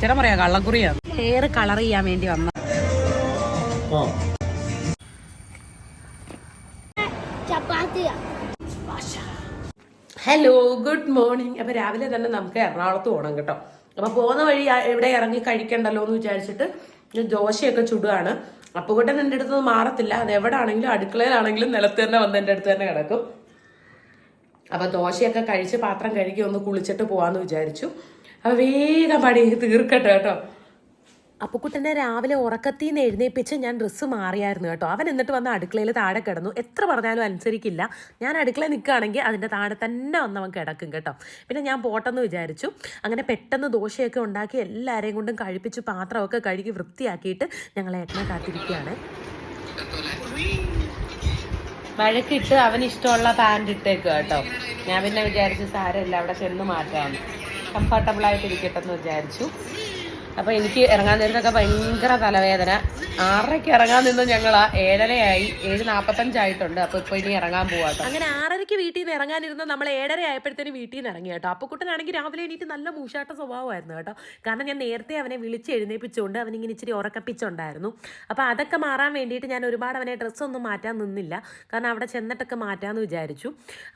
ചില പറയാ കള്ളക്കുറിയാണ്. ഏറെ കളർ ചെയ്യാൻ വേണ്ടി വന്ന ഹലോ ഗുഡ് മോർണിംഗ് അപ്പൊ രാവിലെ തന്നെ നമുക്ക് എറണാകുളത്ത് പോകണം കേട്ടോ. അപ്പൊ പോകുന്ന വഴി എവിടെ ഇറങ്ങി കഴിക്കണ്ടല്ലോ എന്ന് വിചാരിച്ചിട്ട് ദോശയൊക്കെ ചുടുകയാണ് അപ്പുകുട്ടൻ എന്റെ അടുത്ത് നിന്ന് മാറത്തില്ല. അത് എവിടെ ആണെങ്കിലും അടുക്കളയിലാണെങ്കിലും നിലത്ത് തന്നെ വന്ന് എന്റെ അടുത്ത് തന്നെ കിടക്കും. അപ്പൊ ദോശയൊക്കെ കഴിച്ച് പാത്രം കഴുകി ഒന്ന് കുളിച്ചിട്ട് പോവാന്ന് വിചാരിച്ചു. വേഗം പണി തീർക്കട്ടെ കേട്ടോ. അപ്പുക്കുട്ടനെ രാവിലെ ഉറക്കത്തിൽ നിന്ന് എഴുന്നേപ്പിച്ച് ഞാൻ ഡ്രസ്സ് മാറിയായിരുന്നു കേട്ടോ. അവൻ എന്നിട്ട് വന്ന് അടുക്കളയിൽ താഴെ കിടന്നു. എത്ര പറഞ്ഞാലും അനുസരിക്കില്ല. ഞാൻ അടുക്കള നിൽക്കുകയാണെങ്കിൽ അതിന്റെ താഴെ തന്നെ വന്ന് അവൻ കിടക്കും കേട്ടോ. പിന്നെ ഞാൻ പോട്ടെന്ന് വിചാരിച്ചു. അങ്ങനെ പെട്ടെന്ന് ദോശയൊക്കെ ഉണ്ടാക്കി എല്ലാവരെയും കൊണ്ടും കഴിപ്പിച്ച് പാത്രമൊക്കെ കഴുകി വൃത്തിയാക്കിയിട്ട് ഞങ്ങൾ ഏട്ടനെ കാത്തിരിക്കുകയാണ്. മഴക്കിട്ട് അവന് ഇഷ്ടമുള്ള പാന്റ് ഇട്ടേക്ക് കേട്ടോ. ഞാൻ പിന്നെ വിചാരിച്ചു സാരമില്ല അവിടെ ചെന്ന് മാറ്റാമെന്ന്. കംഫർട്ടബിൾ ആയിട്ട് ഇരിക്കട്ടെ എന്ന് വിചാരിച്ചു. അപ്പോൾ എനിക്ക് ഇറങ്ങാൻ നേരത്തൊക്കെ ഭയങ്കര തലവേദന. ആറരയ്ക്ക് ഇറങ്ങാൻ നിന്ന് ഞങ്ങൾ ഏഴരയായി. ഏഴ് നാൽപ്പത്തഞ്ചായിട്ടുണ്ട് അപ്പോൾ ഇപ്പൊ ഇനി ഇറങ്ങാൻ പോവാട്ടോ അങ്ങനെ ആറരയ്ക്ക് വീട്ടിൽ നിന്ന് ഇറങ്ങാനിരുന്ന നമ്മൾ ഏഴര ആയപ്പോഴത്തേന് വീട്ടിൽ നിന്ന് ഇറങ്ങി കേട്ടോ. അപ്പോൾ കുട്ടനാണെങ്കിൽ രാവിലെ എണീറ്റ് നല്ല മൂശാട്ട സ്വഭാവമായിരുന്നു കേട്ടോ. കാരണം ഞാൻ നേരത്തെ അവനെ വിളിച്ച് എഴുന്നേപ്പിച്ചുകൊണ്ട് അവനിങ്ങനെ ഇച്ചിരി ഉറക്കപ്പിച്ചുണ്ടായിരുന്നു. അപ്പോൾ അതൊക്കെ മാറാൻ വേണ്ടിയിട്ട് ഞാൻ ഒരുപാട് അവനെ ഡ്രസ്സൊന്നും മാറ്റാൻ നിന്നില്ല. കാരണം അവിടെ ചെന്നിട്ടൊക്കെ മാറ്റാമെന്ന് വിചാരിച്ചു.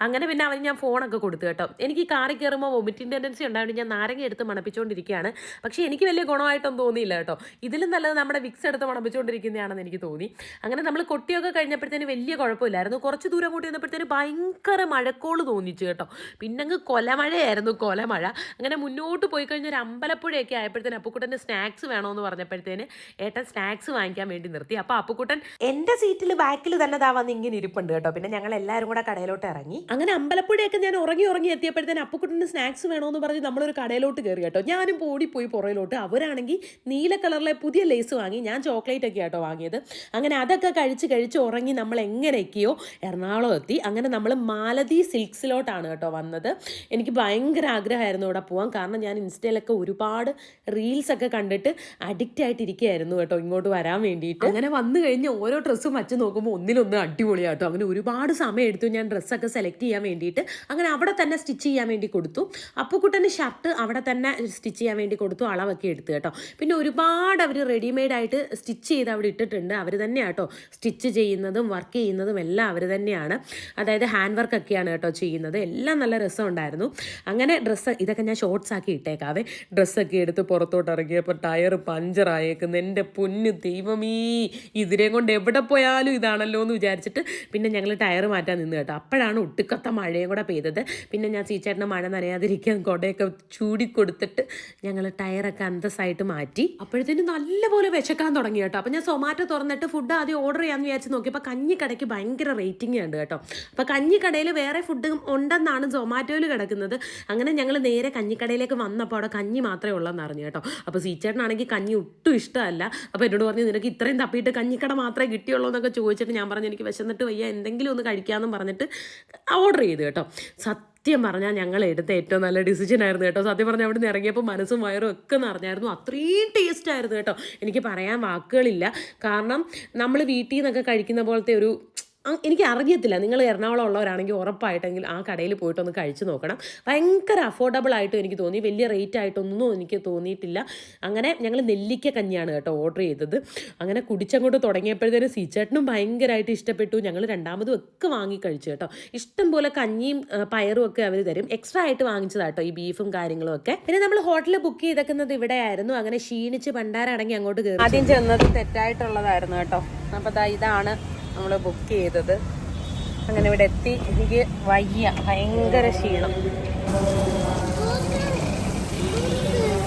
അങ്ങനെ പിന്നെ അവന് ഞാൻ ഫോണൊക്കെ കൊടുത്തു കേട്ടോ. എനിക്ക് കാറി കയറുമ്പോൾ വൊമിറ്റിംഗ് ടെൻഡൻസി ഉണ്ടായതുകൊണ്ട് ഞാൻ നാരങ്ങ എടുത്ത് മണപ്പിച്ചുകൊണ്ടിരിക്കുകയാണ് പക്ഷേ എനിക്ക് വലിയ ഗുണമായിട്ടൊന്നും തോന്നിയില്ല കേട്ടോ. ഇതിലും നല്ലത് നമ്മുടെ വിക്സ് എടുത്ത് മണപ്പിച്ചുകൊണ്ടിരിക്കുന്നതാണെന്ന് എനിക്ക് തോന്നി. അങ്ങനെ നമ്മൾ കൊട്ടിയൊക്കെ കഴിഞ്ഞപ്പോഴത്തേന് വലിയ കുഴപ്പമില്ലായിരുന്നു. കുറച്ച് ദൂരം കൂട്ടി വന്നപ്പോഴത്തേന് ഭയങ്കര മഴക്കോൾ തോന്നിച്ചു കേട്ടോ. പിന്നെ അങ്ങ് കൊലമഴയായിരുന്നു കൊലമഴ. അങ്ങനെ മുന്നോട്ട് പോയി കഴിഞ്ഞ ഒരു അമ്പലപ്പുഴയൊക്കെ ആയപ്പോഴത്തേന് അപ്പുക്കുട്ടന്റെ സ്നാക്സ് വേണമെന്ന് പറഞ്ഞപ്പോഴത്തേന് ഏട്ടൻ സ്നാക്സ് വാങ്ങിക്കാൻ വേണ്ടി നിർത്തി. അപ്പോൾ അപ്പുക്കുട്ടൻ എന്റെ സീറ്റിൽ ബാക്കിൽ തന്നെ ദാ വന്ന് ഇങ്ങനെ ഇരിപ്പുണ്ട് കേട്ടോ. പിന്നെ ഞങ്ങൾ എല്ലാവരും കൂടെ കടയിലോട്ട് ഇറങ്ങി. അങ്ങനെ അമ്പലപ്പുഴയൊക്കെ ഞാൻ ഉറങ്ങി ഉറങ്ങി എത്തിയപ്പോഴത്തേന് അപ്പുക്കുട്ടന്റെ സ്നാക്സ് വേണമെന്ന് പറഞ്ഞ് നമ്മളൊരു കടയിലോട്ട് കയറി കേട്ടോ. ഞാനും ഓടിപ്പോയി പുറയിലോട്ട് അവരാണെങ്കിൽ നീല കളറിലെ പുതിയ ലേസ് വാങ്ങി ഞാൻ ചോക്ലേറ്റ് ഒക്കെ ആട്ടോ വാങ്ങിയത്. അങ്ങനെ അതൊക്കെ കഴിച്ച് കഴിച്ച് ഉറങ്ങി നമ്മൾ എങ്ങനെയൊക്കെയോ എറണാകുളം എത്തി. അങ്ങനെ നമ്മൾ മാലതി സിൽക്സിലോട്ടാണ് കേട്ടോ വന്നത്. എനിക്ക് ഭയങ്കര ആഗ്രഹമായിരുന്നു ഇവിടെ പോകാൻ കാരണം ഞാൻ ഇൻസ്റ്റയിലൊക്കെ ഒരുപാട് റീൽസൊക്കെ കണ്ടിട്ട് അഡിക്റ്റ് ആയിട്ടിരിക്കുകയായിരുന്നു കേട്ടോ ഇങ്ങോട്ട് വരാൻ വേണ്ടിയിട്ട്. അങ്ങനെ വന്നു കഴിഞ്ഞ് ഓരോ ഡ്രസ്സും വച്ച് നോക്കുമ്പോൾ ഒന്നിലൊന്ന് അടിപൊളിയാട്ടോ. അങ്ങനെ ഒരുപാട് സമയം എടുത്തു ഞാൻ ഡ്രസ്സൊക്കെ സെലക്ട് ചെയ്യാൻ വേണ്ടിയിട്ട്. അങ്ങനെ അവിടെ തന്നെ സ്റ്റിച്ച് ചെയ്യാൻ വേണ്ടി കൊടുത്തു. അപ്പുക്കുട്ടന് ഷർട്ട് അവിടെ തന്നെ സ്റ്റിച്ച് ചെയ്യാൻ വേണ്ടി കൊടുത്തു അളവൊക്കെ എടുത്തു. കേട്ടോ. പിന്നെ ഒരുപാട് അവർ റെഡിമെയ്ഡായിട്ട് സ്റ്റിച്ച് ചെയ്ത് അവിടെ ഇട്ടിട്ടുണ്ട്. അവർ തന്നെയാണ് കേട്ടോ സ്റ്റിച്ച് ചെയ്യുന്നതും വർക്ക് ചെയ്യുന്നതും എല്ലാം അവർ തന്നെയാണ്. അതായത് ഹാൻഡ് വർക്ക് ഒക്കെയാണ് കേട്ടോ ചെയ്യുന്നത്. എല്ലാം നല്ല രസമുണ്ടായിരുന്നു. അങ്ങനെ ഡ്രസ്സ് ഇതൊക്കെ ഞാൻ ഷോർട്സ് ആക്കി ഇട്ടേക്കാവേ. ഡ്രസ്സൊക്കെ എടുത്ത് പുറത്തോട്ട് ഇറങ്ങിയപ്പോൾ ടയർ പഞ്ചറായേക്കുന്നു എന്റെ പൊന്ന് ദൈവമീ ഇതിനെ കൊണ്ട് എവിടെ പോയാലും ഇതാണല്ലോ എന്ന് വിചാരിച്ചിട്ട് പിന്നെ ഞങ്ങൾ ടയർ മാറ്റാൻ നിന്ന് കേട്ടോ. അപ്പോഴാണ് ഒട്ടുക്കത്ത മഴയും കൂടെ പെയ്തത്. പിന്നെ ഞാൻ ചീച്ചേട്ടന്റെ മഴ നനയാതിരിക്കാൻ കുടയൊക്കെ ചൂടി കൊടുത്തിട്ട് ഞങ്ങൾ ടയറൊക്കെ അന്തസ്സായിട്ട് മാറ്റി. അപ്പോഴത്തേനും നല്ലപോലെ വിശക്കാൻ തുടങ്ങി കേട്ടോ. അപ്പോൾ ഞാൻ സൊമാറ്റോ തുറന്നിട്ട് ഫുഡ് ആദ്യം ഓർഡർ ചെയ്യാമെന്ന് വിചാരിച്ച് നോക്കിയപ്പോൾ കഞ്ഞിക്കടയ്ക്ക് ഭയങ്കര റേറ്റിംഗ് ഉണ്ട് കേട്ടോ. അപ്പോൾ കഞ്ഞിക്കടയിൽ വേറെ ഫുഡ് ഉണ്ടെന്നാണ് സൊമാറ്റോയിൽ കിടക്കുന്നത്. അങ്ങനെ ഞങ്ങൾ നേരെ കഞ്ഞിക്കടയിലേക്ക് വന്നപ്പോൾ അവിടെ കഞ്ഞി മാത്രമേ ഉള്ളെന്ന് അറിഞ്ഞു കേട്ടോ. അപ്പോൾ സീച്ചേട്ടനാണെങ്കിൽ കഞ്ഞി ഒട്ടും ഇഷ്ടമല്ല. അപ്പോൾ എന്നോട് പറഞ്ഞു നിനക്ക് ഇത്രയും തപ്പിയിട്ട് കഞ്ഞിക്കട മാത്രമേ കിട്ടിയുള്ളൂ എന്നൊക്കെ ചോദിച്ചിട്ട് ഞാൻ പറഞ്ഞു എനിക്ക് വിശന്നിട്ട് വയ്യ. എന്തെങ്കിലും ഒന്ന് കഴിക്കാമെന്ന് പറഞ്ഞിട്ട് ഓർഡർ ചെയ്തു കേട്ടോ. സത്യം പറഞ്ഞാൽ ഞങ്ങൾ എടുത്ത ഏറ്റവും നല്ല ഡിസിഷൻ ആയിരുന്നു കേട്ടോ. സത്യം പറഞ്ഞാൽ അവിടെ നിന്ന് ഇറങ്ങിയപ്പോൾ മനസ്സും വയറും ഒക്കെ നിറഞ്ഞായിരുന്നു. അത്രയും ടേസ്റ്റ് ആയിരുന്നു കേട്ടോ. എനിക്ക് പറയാൻ വാക്കുകളില്ല. കാരണം നമ്മൾ വീട്ടിൽ നിന്നൊക്കെ കഴിക്കുന്ന പോലത്തെ ഒരു എനിക്ക് അറിയത്തില്ല. നിങ്ങൾ എറണാകുളം ഉള്ളവരാണെങ്കിൽ ഉറപ്പായിട്ടെങ്കിൽ ആ കടയിൽ പോയിട്ടൊന്ന് കഴിച്ചു നോക്കണം. ഭയങ്കര അഫോർഡബിൾ ആയിട്ടും എനിക്ക് തോന്നി. വലിയ റേറ്റ് ആയിട്ടൊന്നും എനിക്ക് തോന്നിയിട്ടില്ല. അങ്ങനെ ഞങ്ങൾ നെല്ലിക്ക കഞ്ഞിയാണ് കേട്ടോ ഓർഡർ ചെയ്തത്. അങ്ങനെ കുടിച്ചങ്ങോട്ട് തുടങ്ങിയപ്പോഴത്തേനും സീച്ചേട്ടനും ഭയങ്കരമായിട്ട് ഇഷ്ടപ്പെട്ടു. ഞങ്ങൾ രണ്ടാമതും ഒക്കെ വാങ്ങി കഴിച്ചു കേട്ടോ. ഇഷ്ടം പോലെ കഞ്ഞിയും പയറും ഒക്കെ അവർ തരും. എക്സ്ട്രാ ആയിട്ട് വാങ്ങിച്ചതാട്ടോ ഈ ബീഫും കാര്യങ്ങളും ഒക്കെ. പിന്നെ നമ്മൾ ഹോട്ടലിൽ ബുക്ക് ചെയ്തേക്കുന്നത് ഇവിടെയായിരുന്നു. അങ്ങനെ ക്ഷീണിച്ച് പണ്ടാരടങ്ങി അങ്ങോട്ട് കയറി ആദ്യം ചെന്നത് തെറ്റായിട്ടുള്ളതായിരുന്നു കേട്ടോ. അപ്പോൾ ഇതാണ് നമ്മൾ ബുക്ക് ചെയ്തത്. അങ്ങനെ ഇവിടെ എത്തി. എനിക്ക് വയ്യ. ഭയങ്കര ക്ഷീണം.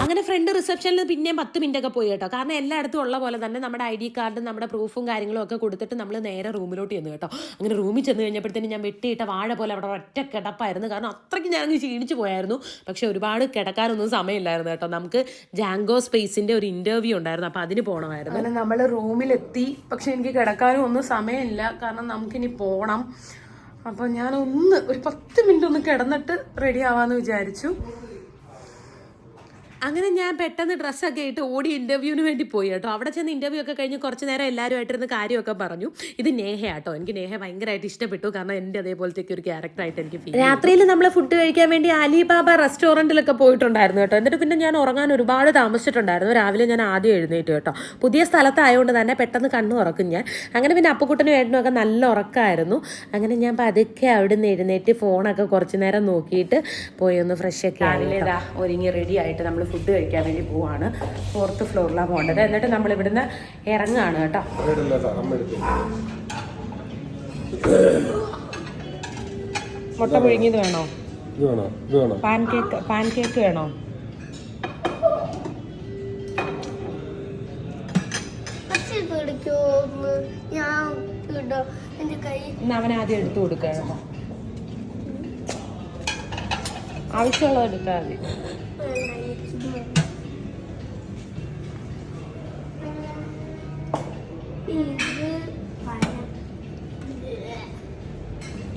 അങ്ങനെ ഫ്രണ്ട് റിസപ്ഷനിൽ പിന്നെ പത്ത് മിനിറ്റ് ഒക്കെ പോയി കേട്ടോ. കാരണം എല്ലായിടത്തും ഉള്ള പോലെ തന്നെ നമ്മുടെ ഐ ഡി കാർഡും നമ്മുടെ പ്രൂഫും കാര്യങ്ങളും ഒക്കെ കൊടുത്തിട്ട് നമ്മൾ നേരെ റൂമിലോട്ട് ചെന്ന് കേട്ടോ. അങ്ങനെ റൂമിൽ ചെന്ന് കഴിഞ്ഞപ്പോഴത്തേനും ഞാൻ വെട്ടിയിട്ട വാഴ പോലെ അവിടെ ഒറ്റ കിടപ്പായിരുന്നു. കാരണം അത്രയ്ക്ക് ഞാൻ ക്ഷീണിച്ച് പോയായിരുന്നു. പക്ഷേ ഒരുപാട് കിടക്കാനൊന്നും സമയമില്ലായിരുന്നു കേട്ടോ. നമുക്ക് ജാങ്കോ സ്പേസിന്റെ ഒരു ഇന്റർവ്യൂ ഉണ്ടായിരുന്നു. അപ്പോൾ അതിന് പോകണമായിരുന്നു അങ്ങനെ നമ്മൾ റൂമിലെത്തി. പക്ഷെ എനിക്ക് കിടക്കാനും ഒന്നും സമയമില്ല. കാരണം നമുക്കിനി പോകണം അപ്പോൾ ഞാൻ ഒന്ന് ഒരു പത്ത് മിനിറ്റ് ഒന്ന് കിടന്നിട്ട് റെഡി ആവാമെന്ന് വിചാരിച്ചു. അങ്ങനെ ഞാൻ പെട്ടെന്ന് ഡ്രസ്സൊക്കെ ഇട്ട് ഓടി ഇന്റർവ്യൂവിന് വേണ്ടി പോയി കേട്ടോ. അവിടെ ചെന്ന് ഇന്റർവ്യൂ ഒക്കെ കഴിഞ്ഞ് കുറച്ച് നേരം എല്ലാവരുമായിട്ടിരുന്ന് കാര്യമൊക്കെ പറഞ്ഞു. ഇത് നേഹ കേട്ടോ എനിക്ക് നേഹ ഭയങ്കരമായിട്ട് ഇഷ്ടപ്പെട്ടു. കാരണം എന്റെ അതേപോലത്തെ ഒരു ക്യാരക്ടറായിട്ട് എനിക്ക് ഫീൽ രാത്രിയിൽ നമ്മൾ ഫുഡ് കഴിക്കാൻ വേണ്ടി അലിബാബ റെസ്റ്റോറന്റിലൊക്കെ പോയിട്ടുണ്ടായിരുന്നു കേട്ടോ എന്നിട്ട് പിന്നെ ഞാൻ ഉറങ്ങാൻ ഒരുപാട് താമസിച്ചിട്ടുണ്ടായിരുന്നു. രാവിലെ ഞാൻ ആദ്യം എഴുന്നേറ്റ് കേട്ടോ. പുതിയ സ്ഥലത്തായതുകൊണ്ട് തന്നെ പെട്ടെന്ന് കണ്ണു ഉറക്കും ഞാൻ. അങ്ങനെ പിന്നെ അപ്പുക്കുട്ടനും ഏട്ടനും ഒക്കെ നല്ല ഉറക്കമായിരുന്നു അങ്ങനെ ഞാൻ പതുക്കെ അവിടെ നിന്ന് എഴുന്നേറ്റ് ഫോണൊക്കെ കുറച്ച് നേരം നോക്കിയിട്ട് പോയി ഒന്ന് ഫ്രഷ് ഒക്കെ ഒരുങ്ങി റെഡി ആയിട്ട് നമ്മൾ ഫുഡ് കഴിക്കാൻ വേണ്ടി പോവാണ്. ഫോർത്ത് ഫ്ലോറിലാണ് പോകേണ്ടത്. എന്നിട്ട് നമ്മൾ ഇവിടുന്ന് ഇറങ്ങുകയാണ് കേട്ടോ. മുട്ട പുഴുങ്ങിയത് വേണോ? ഇത് വേണോ? ഇത് വേണോ? പാൻ കേക്ക് പാൻ കേക്ക് വേണോ അവൻ ആദ്യം എടുത്തു കൊടുക്കണം ആവശ്യമുള്ളത് എടുത്താൽ മതി.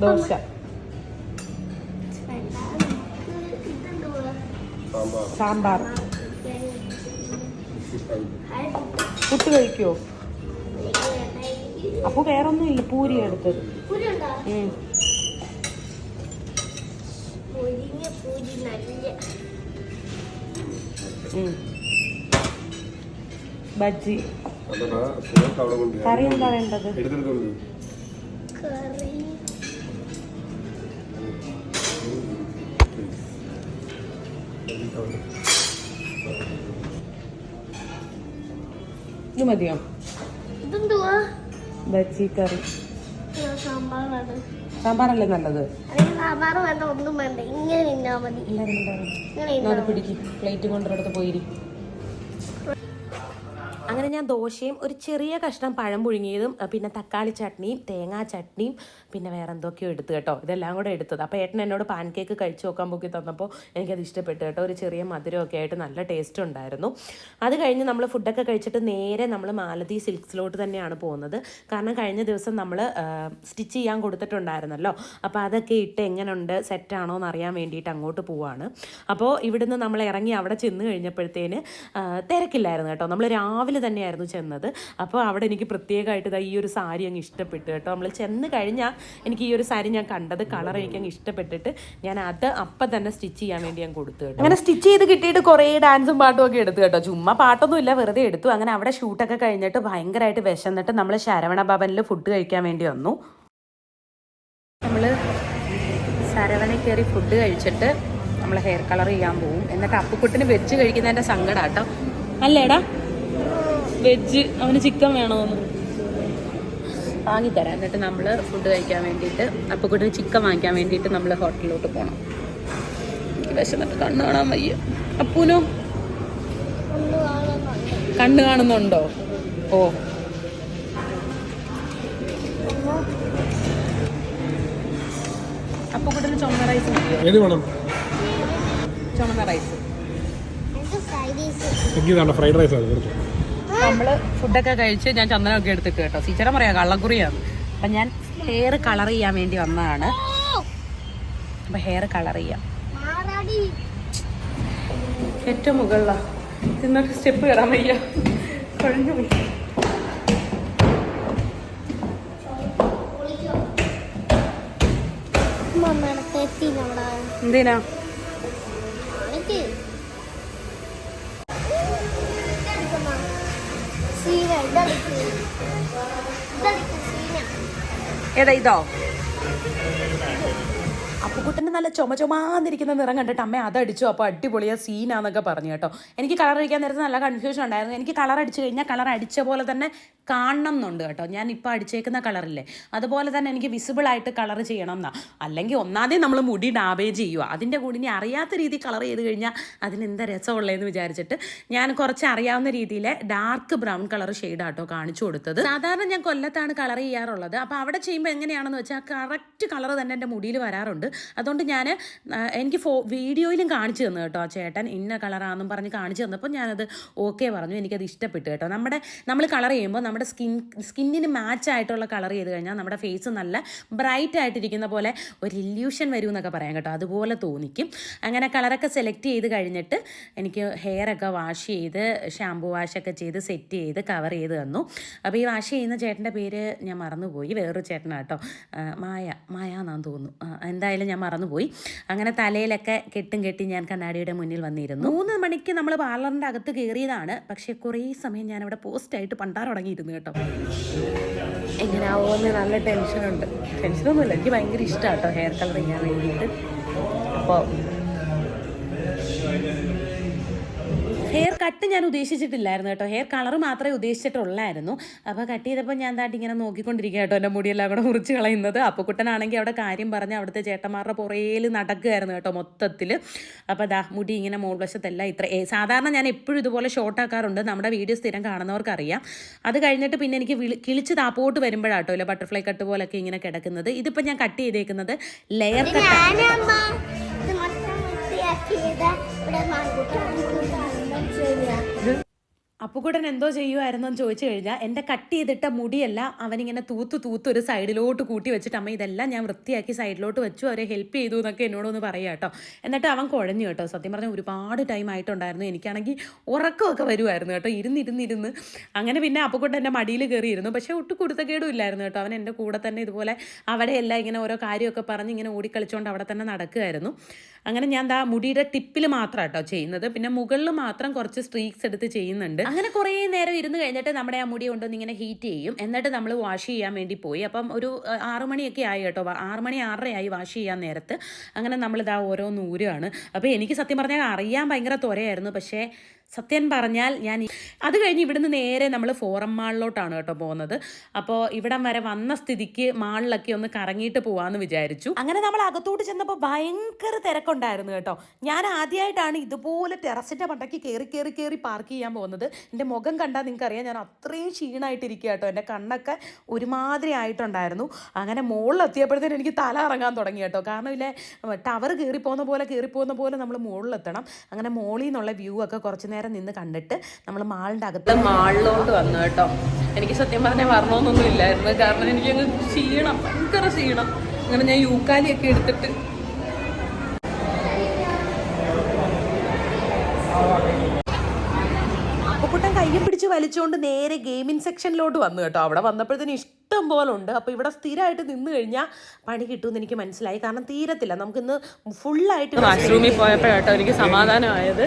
ദോശ. സാമ്പാർ. പുട്ട് കഴിക്കുമോ അപ്പൊ വേറൊന്നും ഇല്ല പൂരി എടുത്തത്. ബജ്ജി. കറി എന്താ വേണ്ടത്? ഇത് മതിയോ? ബജി കറി. സാമ്പാറല്ലേ നല്ലത്? പിടിക്കും. പ്ലേറ്റ് കൊണ്ടൊരിടത്ത് ഒന്നും അങ്ങനെ ഞാൻ ദോശയും ഒരു ചെറിയ കഷ്ണം പഴം പുഴുങ്ങിയതും പിന്നെ തക്കാളി ചട്നിയും തേങ്ങാ ചട്നിയും പിന്നെ വേറെ എന്തൊക്കെയോ എടുത്തു കേട്ടോ. ഇതെല്ലാം കൂടെ എടുത്തത്. അപ്പോൾ ഏട്ടൻ എന്നോട് പാൻ കേക്ക് കഴിച്ചു നോക്കാൻ പൊക്കി തന്നപ്പോൾ എനിക്കത് ഇഷ്ടപ്പെട്ടു കേട്ടോ. ഒരു ചെറിയ മധുരമൊക്കെ ആയിട്ട് നല്ല ടേസ്റ്റ് ഉണ്ടായിരുന്നു. അത് കഴിഞ്ഞ് നമ്മൾ ഫുഡൊക്കെ കഴിച്ചിട്ട് നേരെ നമ്മൾ മാലതി സിൽക്സിലോട്ട് തന്നെയാണ് പോകുന്നത്. കാരണം കഴിഞ്ഞ ദിവസം നമ്മൾ സ്റ്റിച്ച് ചെയ്യാൻ കൊടുത്തിട്ടുണ്ടായിരുന്നല്ലോ. അപ്പോൾ അതൊക്കെ ഇട്ട് എങ്ങനെയുണ്ട് സെറ്റാണോ എന്ന് അറിയാൻ വേണ്ടിയിട്ട് അങ്ങോട്ട് പോവാണ്. അപ്പോൾ ഇവിടുന്ന് നമ്മൾ ഇറങ്ങി അവിടെ ചെന്ന് കഴിഞ്ഞപ്പോഴത്തേന് തിരക്കില്ലായിരുന്നു കേട്ടോ. നമ്മൾ രാവിലെ തന്നെയായിരുന്നു ചെന്നത്. അപ്പോൾ അവിടെ എനിക്ക് പ്രത്യേകമായിട്ട് ഇതാ ഈ ഒരു സാരി അങ്ങ് ഇഷ്ടപ്പെട്ടു കേട്ടോ. നമ്മൾ ചെന്ന് കഴിഞ്ഞാൽ എനിക്ക് ഈ ഒരു സാരി ഞാൻ കണ്ടത് കളർ എനിക്ക് അങ്ങ് ഇഷ്ടപ്പെട്ടിട്ട് ഞാൻ അത് അപ്പം തന്നെ സ്റ്റിച്ച് ചെയ്യാൻ വേണ്ടി ഞാൻ കൊടുത്തു കേട്ടോ. അങ്ങനെ സ്റ്റിച്ച് ചെയ്ത് കിട്ടിയിട്ട് കുറേ ഡാൻസും പാട്ടും ഒക്കെ എടുത്തു കേട്ടോ. ചുമ്മാ പാട്ടൊന്നും ഇല്ല വെറുതെ എടുത്തു. അങ്ങനെ അവിടെ ഷൂട്ടൊക്കെ കഴിഞ്ഞിട്ട് ഭയങ്കരമായിട്ട് വിശന്നിട്ട് നമ്മൾ ശരവണ ഭവനിൽ ഫുഡ് കഴിക്കാൻ വേണ്ടി വന്നു. നമ്മൾ ശരവണ കയറി ഫുഡ് കഴിച്ചിട്ട് നമ്മൾ ഹെയർ കളർ ചെയ്യാൻ പോകും എന്നിട്ട് അപ്പുക്കുട്ടിന് വെച്ച് കഴിക്കുന്നതിന്റെ സങ്കടം കേട്ടോ അല്ലേടാ? വെജ് അവന് ചിക്കൻ വേണമെന്ന്. വാങ്ങിത്തരാം. എന്നിട്ട് നമ്മൾ ഫുഡ് കഴിക്കാൻ വേണ്ടിയിട്ട് അപ്പുക്കുട്ടിന് ചിക്കൻ വാങ്ങിക്കാൻ വേണ്ടിയിട്ട് നമ്മൾ ഹോട്ടലിലോട്ട് പോകണം എനിക്ക് വിശന്നിട്ട് കണ്ണ് കാണാൻ വയ്യ. അപ്പൂനോ? കണ്ണ് കാണുന്നുണ്ടോ? ഓ. അപ്പുക്കുട്ടിന് ചുമന്ന റൈസ് ചുമന്ന rice fried rice fried rice ആണ് നമ്മൾ ഫുഡൊക്കെ കഴിച്ച് ഞാൻ ചന്ദനമൊക്കെ എടുത്തിട്ട് കേട്ടോ. ടീച്ചറെ പറയാം കള്ളക്കുറിയാണ്. അപ്പൊ ഞാൻ ഹെയർ കളർ ചെയ്യാൻ വേണ്ടി വന്നതാണ്. അപ്പൊ ഹെയർ കളർ ചെയ്യാം. ഏറ്റവും മുകളിലാ. ഇന്നൊരു സ്റ്റെപ്പ് കയറാൻ വയ്യ. കഴിഞ്ഞു പോയി. എന്തിനാ? ഏതാ ഇതോ? അപ്പുക്കുട്ടന്റെ നല്ല ചുമ ചുമാന്നിരിക്കുന്ന നിറം കണ്ടിട്ട് അമ്മ അതടിച്ചു. അപ്പോൾ അടിപൊളിയാ സീനാന്നൊക്കെ പറഞ്ഞു കേട്ടോ. എനിക്ക് കളർ അടിക്കാൻ നേരത്തെ നല്ല കൺഫ്യൂഷൻ ഉണ്ടായിരുന്നു. എനിക്ക് കളർ അടിച്ചു കഴിഞ്ഞാൽ കളർ അടിച്ച പോലെ തന്നെ കാണണം എന്നുണ്ട് കേട്ടോ. ഞാൻ ഇപ്പോൾ അടിച്ചേക്കുന്ന കളറില്ലേ അതുപോലെ തന്നെ എനിക്ക് വിസിബിൾ ആയിട്ട് കളർ ചെയ്യണം എന്നാ അല്ലെങ്കിൽ ഒന്നാദ്യം നമ്മൾ മുടി ഡാമേജ് ചെയ്യുക അതിന്റെ കൂടി ഇനി അറിയാത്ത രീതി കളർ ചെയ്ത് കഴിഞ്ഞാൽ അതിനെന്താ രസമുള്ളതെന്ന് വിചാരിച്ചിട്ട് ഞാൻ കുറച്ച് അറിയാവുന്ന രീതിയിൽ ഡാർക്ക് ബ്രൗൺ കളർ ഷെയ്ഡാട്ടോ കാണിച്ചു കൊടുത്തത്. സാധാരണ ഞാൻ കൊല്ലത്താണ് കളർ ചെയ്യാറുള്ളത്. അപ്പോൾ അവിടെ ചെയ്യുമ്പോൾ എങ്ങനെയാണെന്ന് വെച്ചാൽ കറക്റ്റ് കളർ തന്നെ എന്റെ മുടിയിൽ വരാറുണ്ട്. അതുകൊണ്ട് ഞാൻ എനിക്ക് ഫോ വീഡിയോയിലും കാണിച്ചു തന്നു കേട്ടോ ചേട്ടൻ ഇന്ന കളറാണെന്നും പറഞ്ഞ് കാണിച്ചു തന്നപ്പോൾ ഞാനത് ഓക്കെ പറഞ്ഞു. എനിക്കത് ഇഷ്ടപ്പെട്ടു കേട്ടോ. നമ്മുടെ നമ്മൾ കളർ ചെയ്യുമ്പോൾ നമ്മുടെ സ്കിൻ സ്കിന്നിന് മാച്ച് ആയിട്ടുള്ള കളർ ചെയ്ത് കഴിഞ്ഞാൽ നമ്മുടെ ഫേസ് നല്ല ബ്രൈറ്റ് ആയിട്ടിരിക്കുന്ന പോലെ ഒരു ഇല്യൂഷൻ വരും എന്നൊക്കെ പറയാം കേട്ടോ. അതുപോലെ തോന്നിക്കും. അങ്ങനെ കളറൊക്കെ സെലക്ട് ചെയ്ത് കഴിഞ്ഞിട്ട് എനിക്ക് ഹെയറൊക്കെ വാഷ് ചെയ്ത് ഷാമ്പു വാഷൊക്കെ ചെയ്ത് സെറ്റ് ചെയ്ത് കവർ ചെയ്ത് തന്നു. അപ്പോൾ ഈ വാഷ് ചെയ്യുന്ന ചേട്ടന്റെ പേര് ഞാൻ മറന്നുപോയി. വേറൊരു ചേട്ടനാട്ടോ മായ മായ എന്നാന്ന് തോന്നുന്നു. എന്തായാലും ഞാൻ മറന്നുപോയി. അങ്ങനെ തലയിലൊക്കെ കെട്ടും കെട്ടി ഞാൻ കണ്ണാടിയുടെ മുന്നിൽ വന്നിരുന്നു. മൂന്ന് മണിക്ക് നമ്മൾ പാർലറിന്റെ അകത്ത് കയറിയതാണ് പക്ഷേ കുറേ സമയം ഞാൻ അവിടെ പോസ്റ്റായിട്ട് പണ്ടാർ തുടങ്ങിയിരുന്നു കേട്ടോ. എങ്ങനെയാവുമെന്ന് നല്ല ടെൻഷനുണ്ട്. ടെൻഷനൊന്നുമില്ല. എനിക്ക് ഭയങ്കര ഇഷ്ടമാണ് കേട്ടോ ഹെയർ കളർ ചെയ്യാൻ വേണ്ടിയിട്ട്. അപ്പോൾ ഹെയർ കട്ട് ഞാൻ ഉദ്ദേശിച്ചിട്ടില്ലായിരുന്നു കേട്ടോ. ഹെയർ കളർ മാത്രമേ ഉദ്ദേശിച്ചിട്ടുള്ളായിരുന്നു. അപ്പോൾ കട്ട് ചെയ്തപ്പോൾ ഞാൻ താട്ടി ഇങ്ങനെ നോക്കിക്കൊണ്ടിരിക്കുക കേട്ടോ എന്റെ മുടിയെല്ലാം കൂടെ മുറിച്ച് കളയുന്നത്. അപ്പോൾ കുട്ടനാണെങ്കിൽ അവിടെ കാര്യം പറഞ്ഞ് അവിടുത്തെ ചേട്ടന്മാരുടെ പുറയിൽ നടക്കുകയായിരുന്നു കേട്ടോ മൊത്തത്തിൽ അപ്പോൾ ദാ മുടി ഇങ്ങനെ മോൾ വശത്തെല്ലാം ഇത്ര സാധാരണ ഞാൻ എപ്പോഴും ഇതുപോലെ ഷോർട്ട് ആക്കാറുണ്ട്. നമ്മുടെ വീഡിയോ സ്ഥിരം കാണുന്നവർക്കറിയാം. അത് കഴിഞ്ഞിട്ട് പിന്നെ എനിക്ക് വിളി കിളിച്ച് താപ്പോട്ട് വരുമ്പോഴാട്ടോ ഇല്ല ബട്ടർഫ്ലൈ കട്ട് പോലൊക്കെ ഇങ്ങനെ കിടക്കുന്നത്. ഇതിപ്പോൾ ഞാൻ കട്ട് ചെയ്തേക്കുന്നത് ലെയർ കട്ട്. അപ്പുകുട്ടൻ എന്തോ ചെയ്യുമായിരുന്നു എന്ന് ചോദിച്ചു കഴിഞ്ഞാൽ എന്റെ കട്ട് ചെയ്തിട്ട മുടിയല്ല അവനിങ്ങനെ തൂത്ത് തൂത്ത് ഒരു സൈഡിലോട്ട് കൂട്ടി വെച്ചിട്ട് അമ്മ ഇതെല്ലാം ഞാൻ വൃത്തിയാക്കി സൈഡിലോട്ട് വെച്ചു അവരെ ഹെൽപ്പ് ചെയ്തു എന്നൊക്കെ എന്നോടൊന്ന് പറയാം കേട്ടോ. എന്നിട്ട് അവൻ കുഴഞ്ഞു കേട്ടോ. സത്യം പറഞ്ഞാൽ ഒരുപാട് ടൈം ആയിട്ടുണ്ടായിരുന്നു. എനിക്കാണെങ്കിൽ ഉറക്കമൊക്കെ വരുമായിരുന്നു കേട്ടോ. ഇരുന്നിരുന്നിരുന്ന് അങ്ങനെ പിന്നെ അപ്പുകുട്ടൻ എന്റെ മടിയിൽ കയറിയിരുന്നു. പക്ഷേ ഒട്ടും കുരുത്തക്കേടും ഇല്ലായിരുന്നു കേട്ടോ. അവൻ എന്റെ കൂടെ തന്നെ ഇതുപോലെ അവിടെയെല്ലാം ഇങ്ങനെ ഓരോ കാര്യമൊക്കെ പറഞ്ഞ് ഇങ്ങനെ ഓടിക്കളിച്ചുകൊണ്ട് അവിടെ തന്നെ നടക്കുമായിരുന്നു അങ്ങനെ ഞാൻ ദാ മുടിയുടെ ടിപ്പിൽ മാത്രം കേട്ടോ ചെയ്യുന്നത്. പിന്നെ മുകളിൽ മാത്രം കുറച്ച് സ്ട്രീക്സ് എടുത്ത് ചെയ്യുന്നുണ്ട്. അങ്ങനെ കുറേ നേരം ഇരുന്ന് കഴിഞ്ഞിട്ട് നമ്മുടെ ആ മുടി കൊണ്ടുവന്ന് ഇങ്ങനെ ഹീറ്റ് ചെയ്യും. എന്നിട്ട് നമ്മൾ വാഷ് ചെയ്യാൻ വേണ്ടി പോയി. അപ്പം ഒരു അഹ്, ആറ് മണിയൊക്കെ ആയി കേട്ടോ. വ- ആറ് മണി ആറരയായി വാഷ് ചെയ്യാൻ നേരത്ത്. അങ്ങനെ നമ്മളിതാ ഓരോ നൂരാണ് അപ്പോൾ എനിക്ക് സത്യം പറഞ്ഞാൽ അറിയാൻ ഭയങ്കര ത്വരയായിരുന്നു. പക്ഷേ സത്യം പറഞ്ഞാൽ ഞാൻ അത് കഴിഞ്ഞ് ഇവിടുന്ന് നേരെ നമ്മൾ ഫോറം മാളിലോട്ടാണ് കേട്ടോ പോകുന്നത്. അപ്പോൾ ഇവിടം വരെ വന്ന സ്ഥിതിക്ക് മാളിലൊക്കെ ഒന്ന് കറങ്ങിയിട്ട് പോവാന്ന് വിചാരിച്ചു. അങ്ങനെ നമ്മൾ അകത്തോട്ട് ചെന്നപ്പോൾ ഭയങ്കര തിരക്കുണ്ടായിരുന്നു കേട്ടോ. ഞാൻ ആദ്യമായിട്ടാണ് ഇതുപോലെ ടെറസിന്റെ പണ്ടക്ക് കയറി കയറി കയറി പാർക്ക് ചെയ്യാൻ പോകുന്നത്. എന്റെ മുഖം കണ്ടാൽ നിങ്ങൾക്കറിയാം ഞാൻ അത്രയും ക്ഷീണമായിട്ടിരിക്കുക കേട്ടോ. എന്റെ കണ്ണൊക്കെ ഒരുമാതിരി ആയിട്ടുണ്ടായിരുന്നു. അങ്ങനെ മുകളിലെത്തിയപ്പോഴത്തേനും എനിക്ക് തല ഇറങ്ങാൻ തുടങ്ങി കേട്ടോ. കാരണം ഇല്ലേ ടവർ കയറിപ്പോകുന്ന പോലെ കയറിപ്പോകുന്ന പോലെ നമ്മൾ മുകളിലെത്തണം അങ്ങനെ മുകളിൽ നിന്നുള്ള വ്യൂ ഒക്കെ കുറച്ച് നേരം നിന്ന് കണ്ടിട്ട് നമ്മൾ മാളിന്റെ അകത്ത് മാളിലോട്ട് വന്നു കേട്ടോ. എനിക്ക് സത്യം പറഞ്ഞാൽ വരണമെന്നൊന്നും ഇല്ലായിരുന്നു. കാരണം എനിക്ക് അങ്ങ് ക്ഷീണം ഭയങ്കര ക്ഷീണം. അങ്ങനെ ഞാൻ യൂക്കാലി ഒക്കെ എടുത്തിട്ട് അപ്പക്കുട്ടൻ കയ്യും പിടിച്ച് വലിച്ചുകൊണ്ട് നേരെ ഗെയിമിംഗ് സെക്ഷനിലോട്ട് വന്നു കേട്ടോ. അവിടെ വന്നപ്പോഴത്തേനും ഇഷ്ടം പോലെ ഉണ്ട്. അപ്പോൾ ഇവിടെ സ്ഥിരമായിട്ട് നിന്ന് കഴിഞ്ഞാൽ പണി കിട്ടുമെന്ന് എനിക്ക് മനസ്സിലായി. കാരണം തീരത്തില്ല. നമുക്കിന്ന് ഫുള്ളായിട്ട് വാഷ്റൂമിൽ പോയപ്പോഴാട്ടോ എനിക്ക് സമാധാനമായത്.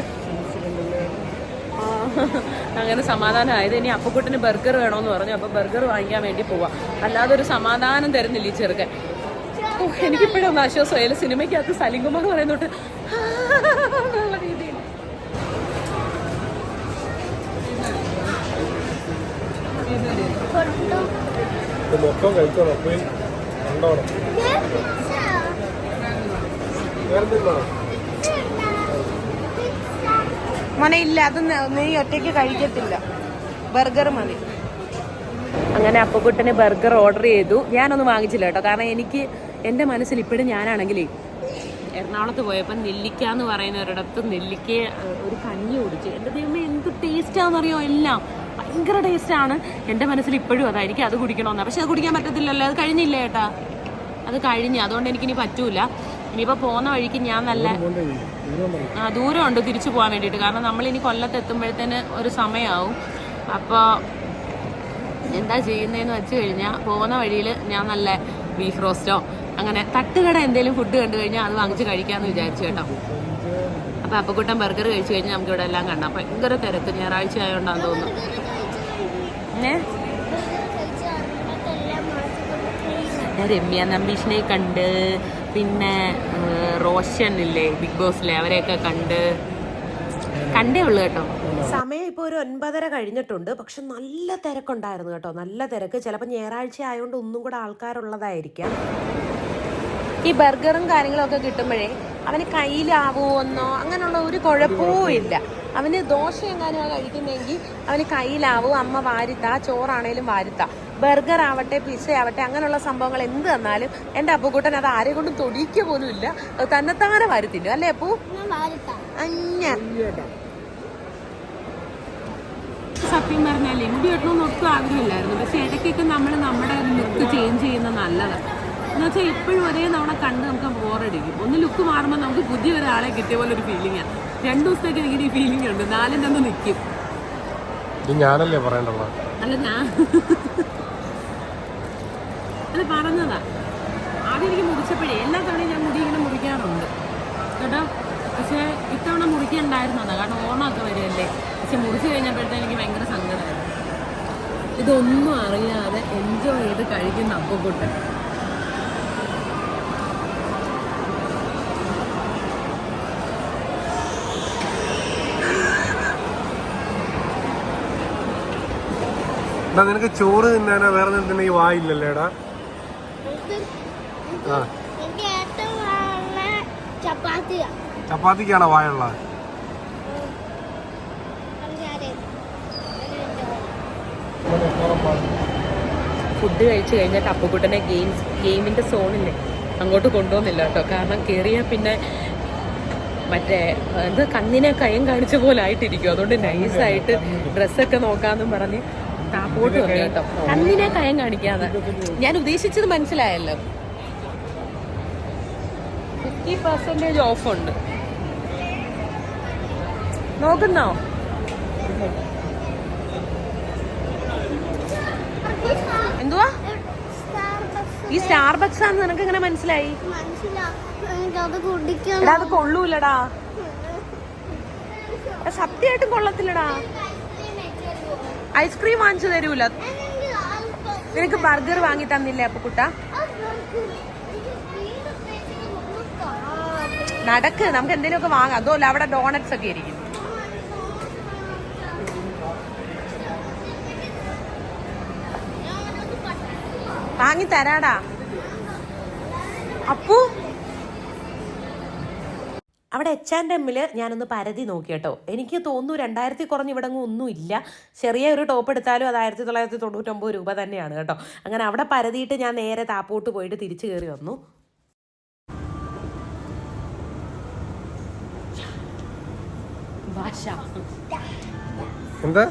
അങ്ങനെ സമാധാനമായത് ഇനി അപ്പക്കുട്ടിന് ബർഗർ വേണമെന്ന് പറഞ്ഞു. അപ്പോൾ ബർഗർ വാങ്ങിക്കാൻ വേണ്ടി പോവാം. അല്ലാതെ ഒരു സമാധാനം തരുന്നില്ല ഈ ചെറുക്കൻ. എനിക്കിപ്പോഴൊന്ന് ആശ്വാസമായാലും സിനിമയ്ക്കകത്ത് സലിംകുമാർ പറയുന്നോട്ട് മൊത്തം കഴിച്ചോണം പോയി കണ്ടോണം മോനെ ഇല്ല അത് ന- ഒറ്റയ്ക്ക് കഴിക്കത്തില്ല. ബർഗർ മതി. അങ്ങനെ അപ്പക്കുട്ടന് ബർഗർ ഓർഡർ ചെയ്തു. ഞാനൊന്നും വാങ്ങിച്ചില്ല കേട്ടോ. കാരണം എനിക്ക് എന്റെ മനസ്സിൽ ഇപ്പോഴും ഞാനാണെങ്കിലേ എറണാകുളത്ത് പോയപ്പോൾ നെല്ലിക്ക എന്ന് പറയുന്ന ഒരിടത്ത് നെല്ലിക്ക ഒരു കഞ്ഞി കുടിച്ചു. എന്റെ ദൈവമേ എന്ത് ടേസ്റ്റാണെന്നറിയോ എല്ലാം. ഭയങ്കര ടേസ്റ്റാണ്. എന്റെ മനസ്സിൽ ഇപ്പോഴും അതാ എനിക്ക് അത് കുടിക്കണമെന്നാണ് പക്ഷെ അത് കുടിക്കാൻ പറ്റത്തില്ലല്ലോ. അത് കഴിഞ്ഞില്ല ചേട്ടാ അത് കഴിഞ്ഞ്. അതുകൊണ്ട് എനിക്കിനി പറ്റൂല. ഇനിയിപ്പോൾ പോകുന്ന വഴിക്ക് ഞാൻ നല്ല ആ ദൂരമുണ്ട് തിരിച്ചു പോകാൻ വേണ്ടിയിട്ട്. കാരണം നമ്മൾ ഇനി കൊല്ലത്ത് എത്തുമ്പോഴത്തേന് ഒരു സമയമാവും അപ്പോൾ എന്താ ചെയ്യുന്നതെന്ന് വെച്ച് കഴിഞ്ഞാൽ പോകുന്ന വഴിയിൽ ഞാൻ നല്ല ബീഫ് റോസ്റ്റോ അങ്ങനെ തട്ടുകട എന്തെങ്കിലും ഫുഡ് കണ്ടു കഴിഞ്ഞാൽ അത് വാങ്ങിച്ച് കഴിക്കാമെന്ന് വിചാരിച്ചു കേട്ടോ. അപ്പോൾ അപ്പക്കുട്ടൻ ബർഗർ കഴിച്ചു കഴിഞ്ഞാൽ നമുക്ക് ഇവിടെ എല്ലാം കണ്ടാം ഭയങ്കര തിരക്ക്. ഞായറാഴ്ച ആയതുകൊണ്ടാന്ന് തോന്നുന്നു. ഏ? രമ്യ നമ്പീഷിനെ കണ്ട്. പിന്നെ റോഷൻ ഇല്ലേ ബിഗ് ബോസിലെ അവരെയൊക്കെ കണ്ട് കണ്ടേ ഉള്ളു കേട്ടോ. സമയം ഇപ്പോൾ ഒരു ഒൻപതര കഴിഞ്ഞിട്ടുണ്ട്. പക്ഷെ നല്ല തിരക്കുണ്ടായിരുന്നു കേട്ടോ. നല്ല തിരക്ക്. ചിലപ്പോൾ ഞായറാഴ്ച ആയതുകൊണ്ട് ഒന്നും കൂടെ ആൾക്കാരുള്ളതായിരിക്കാം. ഈ ബർഗറും കാര്യങ്ങളും ഒക്കെ കിട്ടുമ്പോഴേ അവന് കയ്യിലാവുമെന്നോ അങ്ങനെയുള്ള ഒരു കുഴപ്പവും ഇല്ല. അവന് ദോശ എങ്ങാനും കഴിക്കുന്നെങ്കിൽ അവന് കയ്യിലാവും. അമ്മ വാരിത്ത ചോറാണേലും വാരിത്ത ബർഗർ ആവട്ടെ പിസ ആവട്ടെ അങ്ങനെയുള്ള സംഭവങ്ങൾ എന്ത് തന്നാലും എന്റെ അപ്പുകൂട്ടൻ അത് ആരെ കൊണ്ടും തൊടിക്കുക പോലും ഇല്ല. അത് തന്നെത്താനെ വരുത്തില്ല അല്ലേ അപ്പു? അഞ്ഞ സത്യം പറഞ്ഞാൽ എംബി ഇടണമെന്ന് ഒട്ടും ആഗ്രഹമില്ലായിരുന്നു. പക്ഷെ ഇടയ്ക്കൊക്കെ നമ്മൾ നമ്മുടെ ലുക്ക് ചേഞ്ച് ചെയ്യുന്നത് നല്ലതാണ് എന്ന് വെച്ചാൽ ഇപ്പോഴും ഒരേ തവണ കണ്ട് നമുക്ക് ബോറടിക്കും ഒന്ന് ലുക്ക് മാറുമ്പോൾ നമുക്ക് പുതിയ ഒരാളെ കിട്ടിയ പോലെ ഒരു ഫീലിംഗ് ആണ് രണ്ട് ദിവസത്തേക്ക് എനിക്ക് ഈ ഫീലിംഗ് ഉണ്ട്. നാലിന്റെ ഒന്ന് നിൽക്കും ഇത് ഞാനല്ലേ പറയണ്ടല്ലോ അല്ല ഞാൻ. അല്ല പറഞ്ഞതാ. ആദ്യം എനിക്ക് മുറിച്ചപ്പോഴേ എല്ലാ തവണയും ഞാൻ മുടി ഇങ്ങനെ മുറിക്കാറുണ്ട്. കേട്ടോ? പക്ഷേ ഇത്തവണ മുറിക്കണ്ടായിരുന്നതാ. കാരണം ഓണമൊക്കെ വരുമല്ലേ പക്ഷെ മുറിച്ച് കഴിഞ്ഞപ്പോഴത്തേക്ക് എനിക്ക് ഭയങ്കര സങ്കടമായിരുന്നു. ഇതൊന്നും അറിയാതെ എൻജോയ് ചെയ്ത് കഴിക്കുന്ന അപ്പക്കൂട്ട് നിനക്ക് ചോറ് തിന്നാനാ വേറെ ഈ വായില്ലല്ലേ എടാ എനിക്ക് ആ എനിക്ക് ഏറ്റവും നല്ല ചപ്പാത്തിയാ ചപ്പാത്തിക്കാണോ വായുള്ള? ഫുഡ് കഴിച്ചു കഴിഞ്ഞിട്ട് അപ്പുക്കുട്ടനെ ഗെയിംസ് ഗെയിമിന്റെ സോണില്ലേ അങ്ങോട്ട് കൊണ്ടുപോകുന്നില്ല കേട്ടോ. കാരണം കയറിയാൽ പിന്നെ മറ്റേ എന്ത് കണ്ണിനെ കയം കാണിച്ച പോലെ ആയിട്ടിരിക്കും. അതുകൊണ്ട് നൈസായിട്ട് ഡ്രസ്സൊക്കെ നോക്കാമെന്നും പറഞ്ഞ് താപ്പോട്ട് വന്നു കേട്ടോ. കണ്ണിനെ കയം കാണിക്കാതെ. ഞാൻ ഉദ്ദേശിച്ചത് മനസ്സിലായല്ലോ. ഫിഫ്റ്റി പെർസെന്റേജ് ഓഫ് ഉണ്ട്. നോക്കുന്നോ? എന്തുവാ? ഈ സ്റ്റാർബക്സ് ആണെന്ന് നിനക്ക് എങ്ങനെ മനസ്സിലായി? അത് കൊള്ളൂലടാ സത്യമായിട്ടും കൊള്ളത്തില്ലടാ. ഐസ്ക്രീം വാങ്ങിച്ചു തരൂല. നിനക്ക് ബർഗർ വാങ്ങി തന്നില്ലേ അപ്പൊ കുട്ട? നടക്ക് നമുക്ക് എന്തെങ്കിലുമൊക്കെ വാങ്ങാം. അതുമല്ല അവിടെ ഡോണറ്റ്സ് ഒക്കെ ഇരിക്കും. വാങ്ങി തരാടാ. അപ്പു അവിടെ എച്ച് ആൻഡ് എമ്മിൽ ഞാനൊന്ന് പരതി നോക്കി കേട്ടോ. എനിക്ക് തോന്നുന്നു രണ്ടായിരത്തി കുറഞ്ഞ് ഇവിടെ ഒന്നും ഇല്ല. ചെറിയ ഒരു ടോപ്പ് എടുത്താലും അത് ആയിരത്തി തൊള്ളായിരത്തി തൊണ്ണൂറ്റൊമ്പത് രൂപ തന്നെയാണ് കേട്ടോ. അങ്ങനെ അവിടെ പരതിയിട്ട് ഞാൻ നേരെ താപ്പോട്ട് പോയിട്ട് തിരിച്ചു കയറി വന്നു. ഭാഷ എന്താ?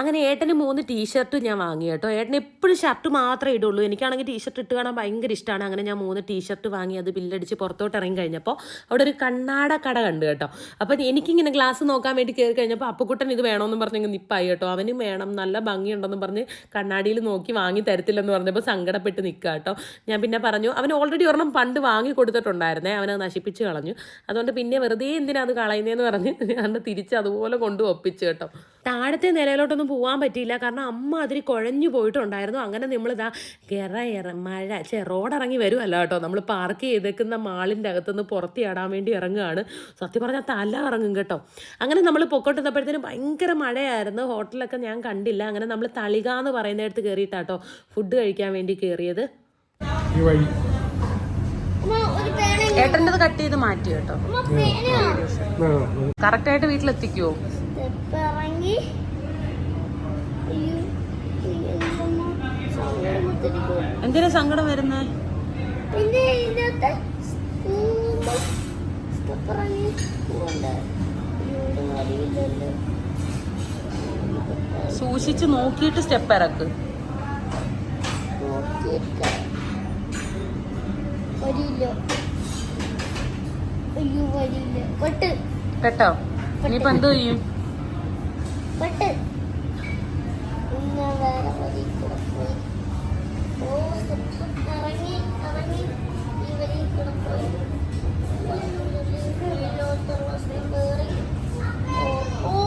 അങ്ങനെ ഏട്ടന് മൂന്ന് ടീഷർട്ടും ഞാൻ വാങ്ങി കേട്ടോ. ഏട്ടന് എപ്പോഴും ഷർട്ട് മാത്രമേ ഇടുള്ളൂ. എനിക്കാണെങ്കിൽ ടീഷർട്ട് ഇട്ട് കാണാൻ ഭയങ്കര ഇഷ്ടമാണ് അങ്ങനെ ഞാൻ മൂന്ന് ടീഷർട്ട് വാങ്ങി അത് ബില്ലടിച്ച് പുറത്തോട്ട് ഇറങ്ങി കഴിഞ്ഞപ്പോൾ അവിടെ ഒരു കണ്ണാട കട കണ്ടു കേട്ടോ. അപ്പം എനിക്കിങ്ങനെ ഗ്ലാസ് നോക്കാൻ വേണ്ടി കയറി കഴിഞ്ഞപ്പോൾ അപ്പക്കുട്ടൻ ഇത് വേണമെന്നും ഇങ്ങനെ നിപ്പായി കേട്ടോ. അവനും വേണം നല്ല ഭംഗിയുണ്ടെന്നും പറഞ്ഞ് കണ്ണാടിയിൽ നോക്കി വാങ്ങി തരത്തില്ലെന്ന് പറഞ്ഞപ്പോൾ സങ്കടപ്പെട്ട് നിൽക്കുക കേട്ടോ. ഞാൻ പിന്നെ പറഞ്ഞു അവൻ ഓൾറെഡി ഒരെണ്ണം പണ്ട് വാങ്ങി കൊടുത്തിട്ടുണ്ടായിരുന്നേ. അവനത് നശിപ്പിച്ച് കളഞ്ഞു. അതുകൊണ്ട് പിന്നെ വെറുതെ എന്തിനാണ് അത് കളയുന്നതെന്ന് പറഞ്ഞ് ഞാൻ തിരിച്ച് അതുപോലെ കൊണ്ട് ഒപ്പിച്ചു കേട്ടോ. താഴത്തെ നിലയിലോട്ടൊന്നും പോകാൻ പറ്റിയില്ല. കാരണം അമ്മ അതിൽ കുഴഞ്ഞു പോയിട്ടുണ്ടായിരുന്നു. അങ്ങനെ നമ്മളിതാ ഗെറ ഇറ മഴ റോഡ് റോഡിറങ്ങി വരുമല്ലോ കേട്ടോ. നമ്മൾ പാർക്ക് ചെയ്തേക്കുന്ന മാളിന്റെ അകത്തുനിന്ന് പുറത്ത് ചാടാൻ വേണ്ടി ഇറങ്ങുകയാണ് സത്യം പറഞ്ഞാൽ തല ഇറങ്ങും കേട്ടോ. അങ്ങനെ നമ്മൾ പൊക്കോട്ടുന്നപ്പോഴത്തേനും ഭയങ്കര മഴയായിരുന്നു. ഹോട്ടലൊക്കെ ഞാൻ കണ്ടില്ല. അങ്ങനെ നമ്മൾ തളിക എന്ന് പറയുന്നിടത്ത് കയറിയിട്ടാട്ടോ ഫുഡ് കഴിക്കാൻ വേണ്ടി കയറിയത് ഏട്ടന്റെ കട്ട് ചെയ്ത് മാറ്റി കേട്ടോ. കറക്റ്റായിട്ട് വീട്ടിലെത്തിക്കുമോ സ്റ്റെപ്പ് ഇറങ്ങി അയ്യോ അയ്യോ, സങ്കടം ഒത്തിരിക്കും. എന്തിനാ സങ്കടം വരുന്നേ? പിന്നെ ഇതിനകത്ത് സൂക്ഷിച്ച് നോക്കിയിട്ട് സ്റ്റെപ്പ് ഇറക്ക്. കേട്ടോ ഇനിയിപ്പോ എന്തോ ചെയ്യും? പെട്ട്. വേറെ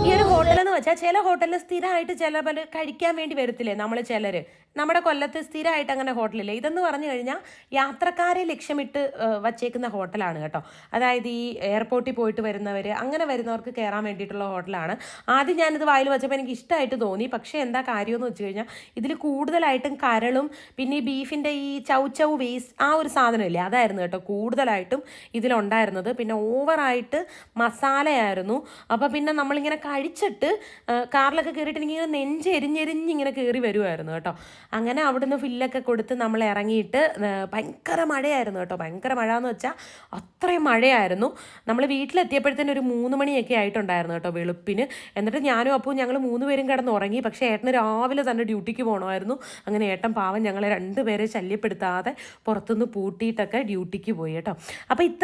ഈ ഒരു ഹോട്ടൽ എന്ന് വെച്ചാൽ ചില ഹോട്ടലിൽ സ്ഥിരമായിട്ട് ചില കഴിക്കാൻ വേണ്ടി വരത്തില്ലേ നമ്മൾ ചിലർ നമ്മുടെ കൊല്ലത്ത് സ്ഥിരമായിട്ട് അങ്ങനെ ഹോട്ടലില്ലേ? ഇതെന്ന് പറഞ്ഞു കഴിഞ്ഞാൽ യാത്രക്കാരെ ലക്ഷ്യമിട്ട് വച്ചേക്കുന്ന ഹോട്ടലാണ് കേട്ടോ. അതായത് ഈ എയർപോർട്ടിൽ പോയിട്ട് വരുന്നവർ അങ്ങനെ വരുന്നവർക്ക് കയറാൻ വേണ്ടിയിട്ടുള്ള ഹോട്ടലാണ്. ആദ്യം ഞാനിത് വായിൽ വെച്ചപ്പോൾ എനിക്ക് ഇഷ്ടമായിട്ട് തോന്നി. പക്ഷേ എന്താ കാര്യമെന്ന് വെച്ച് കഴിഞ്ഞാൽ ഇതിൽ കൂടുതലായിട്ടും കരളും പിന്നെ ഈ ബീഫിന്റെ ഈ ചൗ ചൗ വേസ്റ്റ് ആ ഒരു സാധനമില്ലേ? അതായിരുന്നു കേട്ടോ കൂടുതലായിട്ടും ഇതിലുണ്ടായിരുന്നത്. പിന്നെ ഓവറായിട്ട് മസാലയായിരുന്നു. അപ്പോൾ പിന്നെ നമ്മളിങ്ങനെ കഴിച്ചിട്ട് കാറിലൊക്കെ കയറിയിട്ട് എനിക്ക് ഇങ്ങനെ നെഞ്ച് എരിഞ്ഞെരിഞ്ഞ് ഇങ്ങനെ കയറി വരുമായിരുന്നു കേട്ടോ. അങ്ങനെ അവിടുന്ന് ഫില്ലൊക്കെ കൊടുത്ത് നമ്മൾ ഇറങ്ങിയിട്ട് ഭയങ്കര മഴയായിരുന്നു കേട്ടോ. ഭയങ്കര മഴ എന്ന് വെച്ചാൽ അത്രയും മഴയായിരുന്നു. നമ്മൾ വീട്ടിലെത്തിയപ്പോഴത്തേനും ഒരു മൂന്ന് മണിയൊക്കെ ആയിട്ടുണ്ടായിരുന്നു കേട്ടോ വെളുപ്പിന്. എന്നിട്ട് ഞാനും അപ്പോൾ ഞങ്ങൾ മൂന്ന് പേരും കിടന്ന് ഉറങ്ങി. പക്ഷേ ഏട്ടന് രാവിലെ തന്നെ ഡ്യൂട്ടിക്ക് പോകണമായിരുന്നു അങ്ങനെ ഏട്ടൻ പാവം ഞങ്ങളെ രണ്ടുപേരെ ശല്യപ്പെടുത്താതെ പുറത്തുനിന്ന് പൂട്ടിയിട്ടൊക്കെ ഡ്യൂട്ടിക്ക് പോയി കേട്ടോ. അപ്പോൾ ഇത്ര